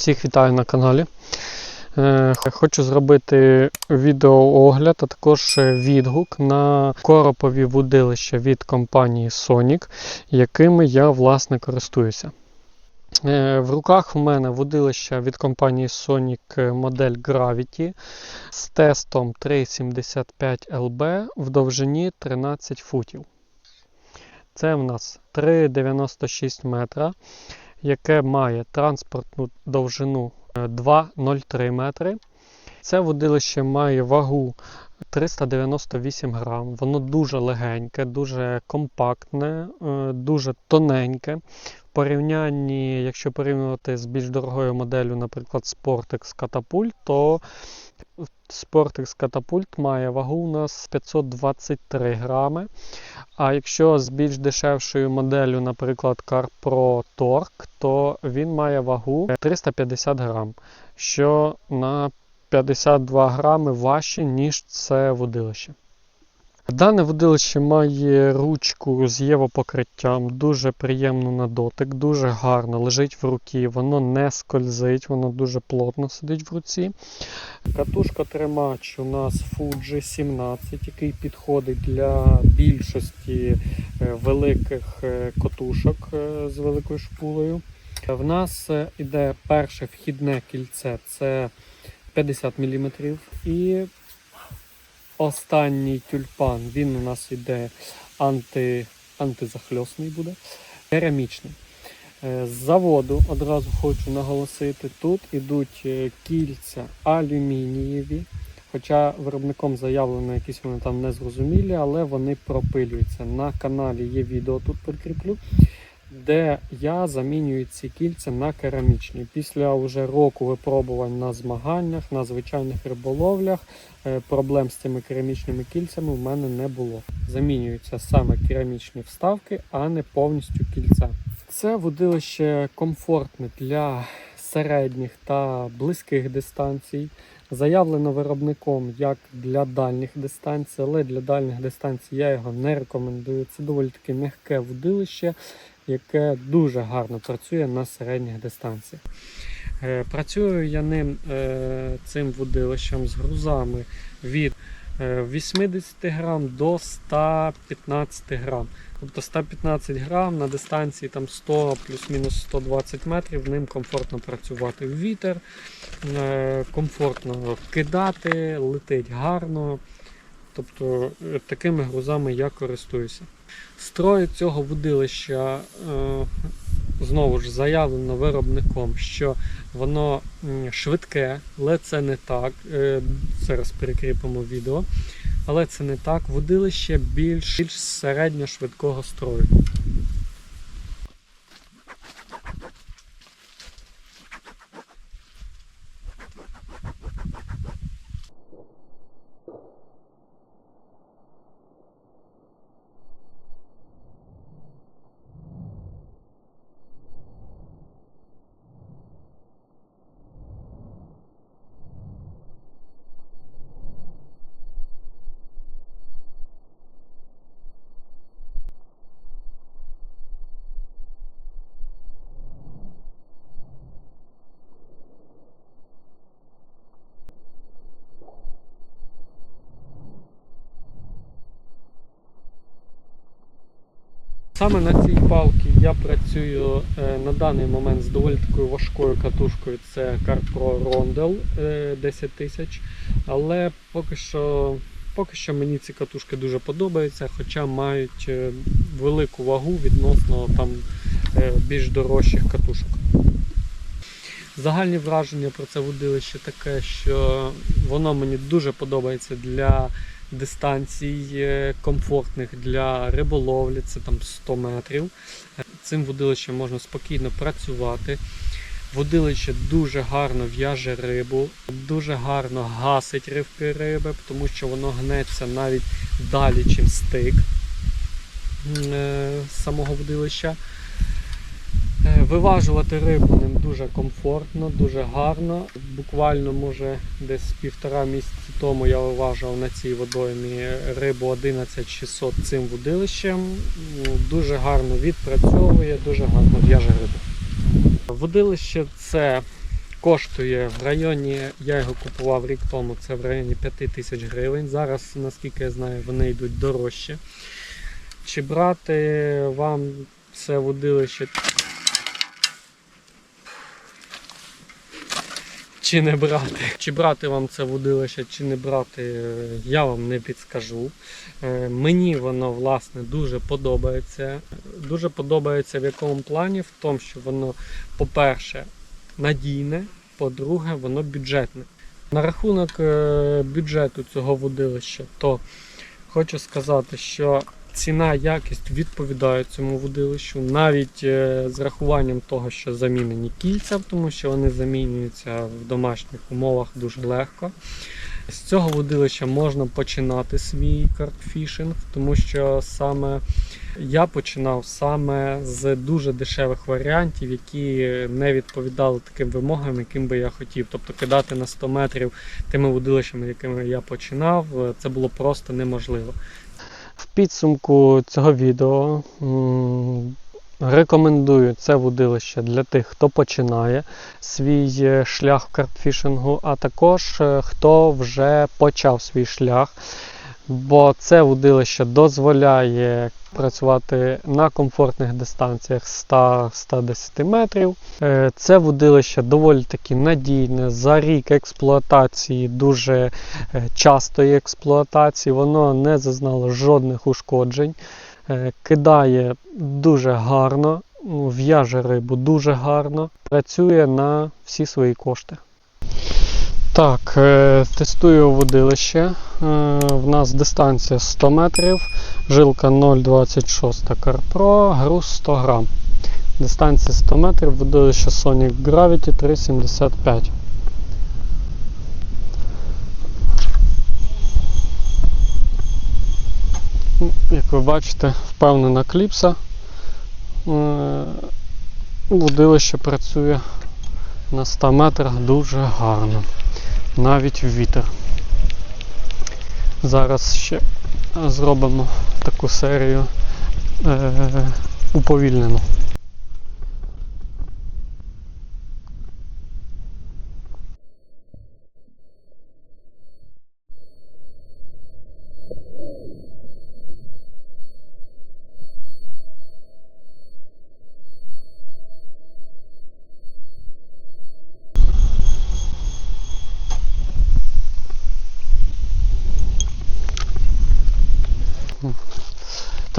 Всіх вітаю на каналі. Е, Хочу зробити відеоогляд, а також відгук на коропові вудилища від компанії Sonic, якими я власне користуюся. Е, В руках у мене вудилище від компанії Sonic модель Gravity з тестом 3,75 LB в довжині 13 футів. Це в нас 3,96 метра, яке має транспортну довжину е, 2,03 метри. Це водилище має вагу 398 грам. Воно дуже легеньке, дуже компактне, е, дуже тоненьке. В порівнянні, якщо порівнювати з більш дорогою моделлю, наприклад, Sportex Catapult, то Sportex катапульт має вагу у нас 523 грами. А якщо з більш дешевшою моделлю, наприклад, CarPro Torque, то він має вагу 350 грам, що на 52 грами важче, ніж це водилище. Дане водилище має ручку з євопокриттям, дуже приємно на дотик, дуже гарно лежить в руці, воно не скользить, воно дуже плотно сидить в руці. Катушка тримач у нас Fuji 17, який підходить для більшості е, великих е, котушок е, з великою шпулею. В нас іде перше вхідне кільце це 50 мм. І останній тюльпан, він у нас іде анти, антизахльосний буде, керамічний. Е, З заводу одразу хочу наголосити, тут ідуть е, кільця алюмінієві. Хоча виробником заявлено, якісь вони там незрозумілі, але вони пропилюються. На каналі є відео тут прикріплю, де я замінюю ці кільця на керамічні. Після вже року випробувань на змаганнях, на звичайних риболовлях, е, проблем з цими керамічними кільцями в мене не було. Замінюються саме керамічні вставки, а не повністю кільця. Це водилище комфортне для середніх та близьких дистанцій. Заявлено виробником як для дальніх дистанцій, але для дальніх дистанцій я його не рекомендую. Це доволі таки м'яке водилище, яке дуже гарно працює на середніх дистанціях. Е, Працюю я ним е, цим водилищем з грузами від е, 80 грам до 115 грам. Тобто 115 грам на дистанції там 100 плюс-мінус 120 метрів ним комфортно працювати в вітер, е, комфортно кидати, летить гарно. Тобто е, такими грузами я користуюся. Строю цього водилища е, знову ж заявлено виробником, що воно швидке, але це не так. Е, Зараз перекріпимо відео. Але це не так. Водилище більш, більш середньошвидкого строю. Саме на цій палці я працюю е, на даний момент з доволі такою важкою катушкою. Це CarPro Rondel е, 10 тисяч. Але поки що, поки що мені ці катушки дуже подобаються, хоча мають е, велику вагу відносно там е, більш дорожчих катушок. Загальні враження про це водилище таке, що воно мені дуже подобається для дистанцій е, комфортних для риболовлі, це там 100 метрів. Цим водилищем можна спокійно працювати. Водилище дуже гарно в'яже рибу, дуже гарно гасить ривки риби, тому що воно гнеться навіть далі, чим стик е, самого водилища. Е, Виважувати рибу ним дуже комфортно, дуже гарно. Буквально, може, десь півтора місяці тому я виважував на цій водоймі рибу 11600 цим водилищем. Дуже гарно відпрацьовує, дуже гарно в'яже рибу. Водилище це коштує в районі, я його купував рік тому, це в районі 5 тисяч гривень. Зараз, наскільки я знаю, вони йдуть дорожче. Чи брати вам це водилище? Чи не брати? Чи брати вам це водилище, чи не брати, е, я вам не підскажу. Е, Мені воно власне дуже подобається. Дуже подобається в якому плані? В тому, що воно, по-перше, надійне, по-друге, воно бюджетне. На рахунок е, бюджету цього водилища, то хочу сказати, що ціна якість відповідає цьому водилищу, навіть е, з рахуванням того, що замінені кільця, тому що вони замінюються в домашніх умовах дуже легко. З цього водилища можна починати свій картфішинг, тому що саме я починав саме з дуже дешевих варіантів, які не відповідали таким вимогам, яким би я хотів. Тобто кидати на 100 метрів тими водилищами, якими я починав, е, це було просто неможливо. Підсумку цього відео рекомендую це водилище для тих, хто починає свій е, шлях в карпфішингу, а також е, хто вже почав свій шлях. Бо це водилище дозволяє працювати на комфортних дистанціях 100-110 метрів. Е, Це водилище доволі таки надійне. За рік експлуатації, дуже е, частої експлуатації, воно не зазнало жодних ушкоджень. Е, Кидає дуже гарно, ну, в'яже рибу дуже гарно, працює на всі свої кошти. Так, е, тестую водилище. Е, В нас дистанція 100 метрів, жилка 0,26 CarPro, груз 100 грам. Дистанція 100 метрів, водилище Sonic Gravity 375. Ну, Як ви бачите, впевнена кліпса. Е, Водилище працює на 100 метрах дуже гарно. Навіть в вітер. Зараз ще зробимо таку серію е, уповільнену.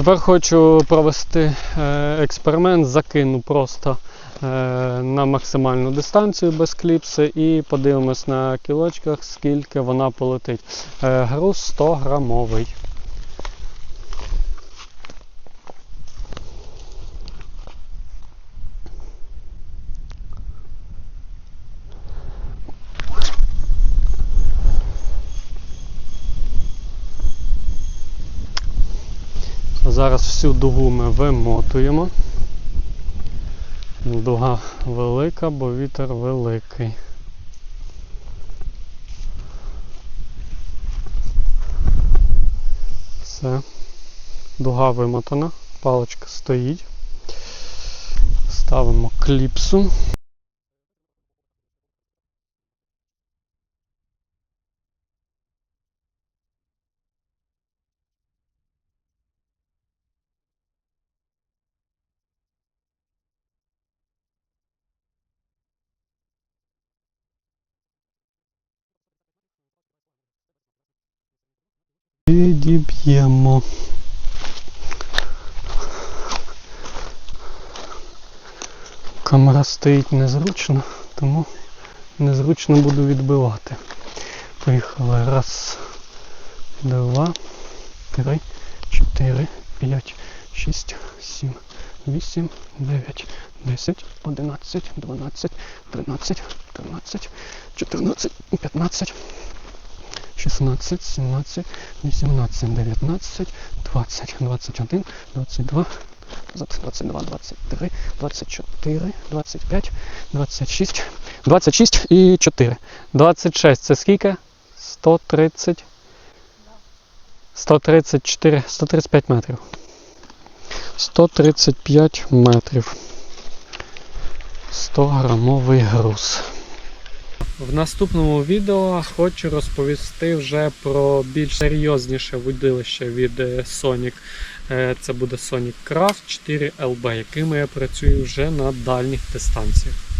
Тепер хочу провести е, експеримент, закину просто е, на максимальну дистанцію без кліпси і подивимось на кілочках, скільки вона полетить. Е, груз 100 грамовий. Зараз всю дугу ми вимотуємо. Дуга велика, бо вітер великий. Все. Дуга вимотана, паличка стоїть. Ставимо кліпсу. Підіб'ємо. Камера стоїть незручно, тому незручно буду відбивати. Поїхали. Раз, два, три, чотири, п'ять, шість, сім, вісім, дев'ять, десять, одинадцять, дванадцять, тринадцять, тринадцять, чотирнадцять, п'ятнадцять. 16, 17, 18, 19, 20, 21, 22, 22, 23, 24, 25, 26, 26 і 4. 26 це скільки? 130, 134, 135 метрів. 135 метрів. 100 грамовий груз. В наступному відео хочу розповісти вже про більш серйозніше видилище від е, Sonic. Е, Це буде Sonic Craft 4 LB, якими я працюю вже на дальніх дистанціях.